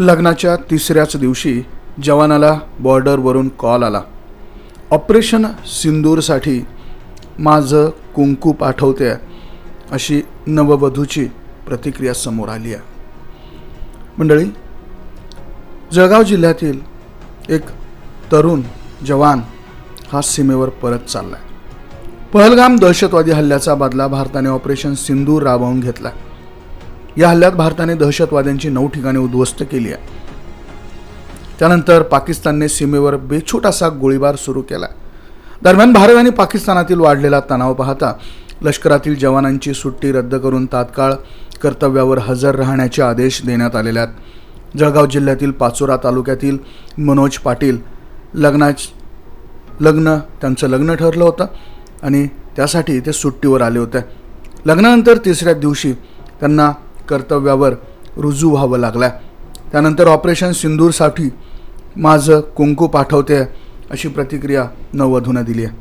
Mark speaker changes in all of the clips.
Speaker 1: लग्नाच्या तिसऱ्याच दिवशी जवानाला बॉर्डरवरून कॉल आला. ऑपरेशन सिंदूरसाठी माझं कुंकू पाठवते अशी नववधूची प्रतिक्रिया समोर आली आहे. मंडळी जळगाव जिल्ह्यातील एक तरुण जवान हा सीमेवर परत चालला आहे पहलगाम दहशतवादी हल्ल्याचा बदला भारताने ऑपरेशन सिंदूर राबवून घेतला या हल्ल्यात भारताने दहशतवाद्यांची नऊ ठिकाणे उद्ध्वस्त केली आहे. त्यानंतर पाकिस्तानने सीमेवर बेछूट असा गोळीबार सुरू केला दरम्यान भारत आणि पाकिस्तानातील वाढलेला तणाव पाहता लष्करातील जवानांची सुट्टी रद्द करून तात्काळ कर्तव्यावर हजर राहण्याचे आदेश देण्यात आलेले आहेत. जळगाव जिल्ह्यातील पाचोरा तालुक्यातील मनोज पाटील लग्नाच लग्न त्यांचं लग्न ठरलं होतं आणि त्यासाठी ते सुट्टीवर आले होते. लग्नानंतर तिसऱ्या दिवशी त्यांना कर्तव्यावर रुजू व्हावं लागलं त्यानंतर ऑपरेशन सिंदूरसाठी माझं कुंकू पाठवते अशी प्रतिक्रिया नववधूनं दिली आहे.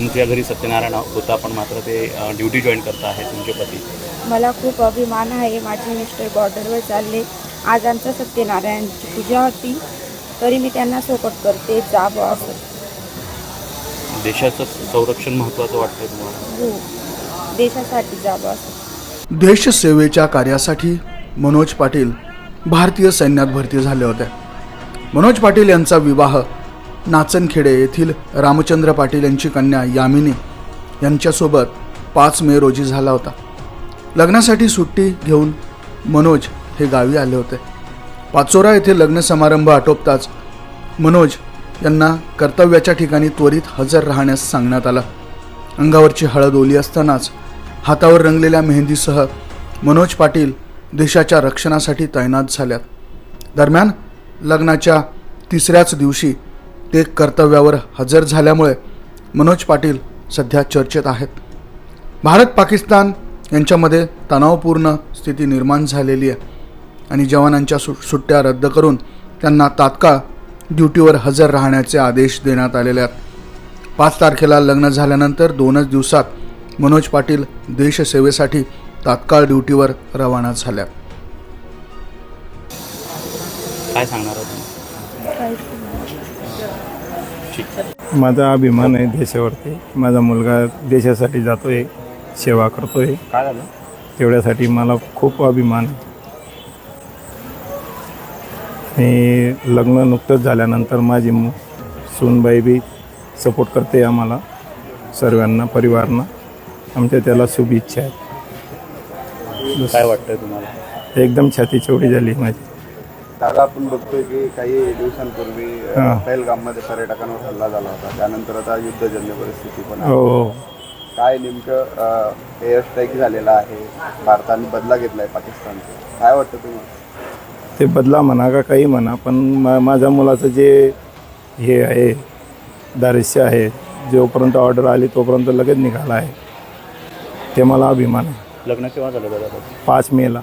Speaker 2: तुमच्या घरी सत्यनारायण होता पण मात्र ते ड्युटी जॉईन करत आहे तुमचे पती.
Speaker 3: मला खूप अभिमान आहे. माझे मिस्टर बॉर्डरवर चालले. आज आमच्या सत्यनारायणची पूजा होती. तरी मी त्यांना सपोर्ट करते जावं असं.
Speaker 2: देशाचं संरक्षण महत्त्वाचं वाटतंय तुम्हाला?
Speaker 3: हो. देशासाठी जावं असं.
Speaker 1: देशसेवेच्या कार्यासाठी मनोज पाटील भारतीय सैन्यात भरती झाले होते. मनोज पाटील यांचा विवाह नाचनखेडे येथील रामचंद्र पाटील यांची कन्या यामिनी यांच्यासोबत पाच मे रोजी झाला होता. लग्नासाठी सुट्टी घेऊन मनोज हे गावी आले होते. पाचोरा येथे लग्न समारंभ आटोपताच मनोज यांना कर्तव्याच्या ठिकाणी त्वरित हजर राहण्यास सांगण्यात आलं. अंगावरची हळद ओली असतानाच हातावर रंगलेल्या मेहंदीसह मनोज पाटील देशाच्या रक्षणासाठी तैनात झाल्यात. दरम्यान लग्नाच्या तिसऱ्याच दिवशी ते कर्तव्यावर हजर झाल्यामुळे मनोज पाटील सध्या चर्चेत आहेत. भारत पाकिस्तान यांच्यामध्ये तणावपूर्ण स्थिती निर्माण झालेली आहे आणि जवानांच्या सु सुट्ट्या रद्द करून त्यांना तात्काळ ड्युटीवर हजर राहण्याचे आदेश देण्यात आलेले आहेत. पाच तारखेला लग्न झाल्यानंतर दोनच दिवसात मनोज पाटील देशसेवेसाठी तात्काळ ड्युटीवर रवाना झाल्या.
Speaker 2: काय सांगणार
Speaker 4: माझा अभिमान आहे देशावरती. माझा मुलगा देशासाठी जातोय सेवा करतोय.
Speaker 2: काय झालं?
Speaker 4: तेवढ्यासाठी मला खूप अभिमान आहे. आणि लग्न नुकतंच झाल्यानंतर माझी मु सूनबाई बी सपोर्ट करते आम्हाला सर्वांना परिवारांना. आमच्या त्याला शुभेच्छा आहेत.
Speaker 2: काय वाटतंय तुम्हाला?
Speaker 4: एकदम छाती चेवढी झाली माझी.
Speaker 5: दादा आपण बघतोय की काही दिवसांपूर्वी
Speaker 4: हा.
Speaker 5: पहलगाममध्ये पर्यटकांवर हल्ला झाला होता. त्यानंतर आता युद्धजन्य परिस्थिती पण आहे.
Speaker 4: हो हो.
Speaker 5: काय नेमकं एअर स्ट्राईक झालेला आहे? भारताने बदला घेतलाय पाकिस्तानचा. काय वाटतं तुम्हाला?
Speaker 4: ते बदला म्हणा का काही म्हणा पण मा माझ्या मुलाचं जे हे आहे दारिश्य आहे जोपर्यंत ऑर्डर आली तोपर्यंत लगेच निघाला आहे. ते मला अभिमान आहे.
Speaker 2: लग्न केव्हा झालं दादा?
Speaker 4: पाच मेला.